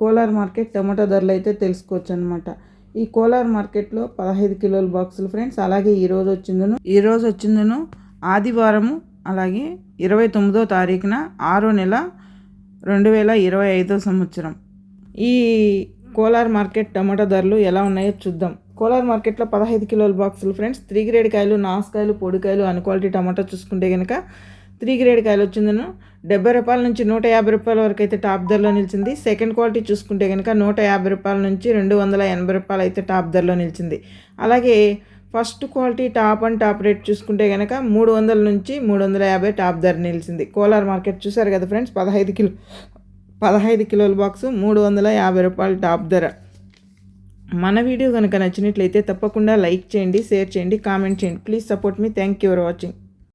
Kolar market టమాటా ధరలు అయితే తెలుసుకోవచ్చు అనమాట ఈ కోలార్ మార్కెట్లో పదహైదు కిలోల బాక్సులు ఫ్రెండ్స్. అలాగే ఈరోజు వచ్చిందను ఈరోజు వచ్చిందను ఆదివారము అలాగే ఇరవై తొమ్మిదో తారీఖున ఆరో నెల రెండు వేల ఇరవై ఐదో సంవత్సరం. ఈ కోలార్ మార్కెట్ టమాటా ధరలు ఎలా ఉన్నాయో చూద్దాం. కోలార్ మార్కెట్లో పదహైదు కిలోల బాక్సులు ఫ్రెండ్స్. త్రీ గ్రేడ్ కాయలు నాసుకాయలు పొడికాయలు అన్ క్వాలిటీ టమాటా చూసుకుంటే కనుక త్రీ గ్రేడ్ కాయలు వచ్చిందను. డెబ్బై రూపాయల నుంచి నూట యాభై రూపాయల వరకు అయితే టాప్ ధరలో నిలిచింది. సెకండ్ క్వాలిటీ చూసుకుంటే కనుక నూట యాభై రూపాయల నుంచి రెండు వందల ఎనభై రూపాయలు అయితే టాప్ ధరలో నిలిచింది. అలాగే first quality top and top rate చూసుకుంటే కనుక మూడు వందల నుంచి మూడు వందల యాభై టాప్ ధర నిలిచింది. కోలార్ మార్కెట్ చూసారు కదా ఫ్రెండ్స్ పదహైదు కిలో పదహైదు కిలోల బాక్స్ మూడు వందల యాభై రూపాయలు టాప్ ధర. మన వీడియో కనుక నచ్చినట్లయితే తప్పకుండా లైక్ చేయండి షేర్ చేయండి కామెంట్ చేయండి. ప్లీజ్ సపోర్ట్ మీ థ్యాంక్ యూ ఫర్ వాచింగ్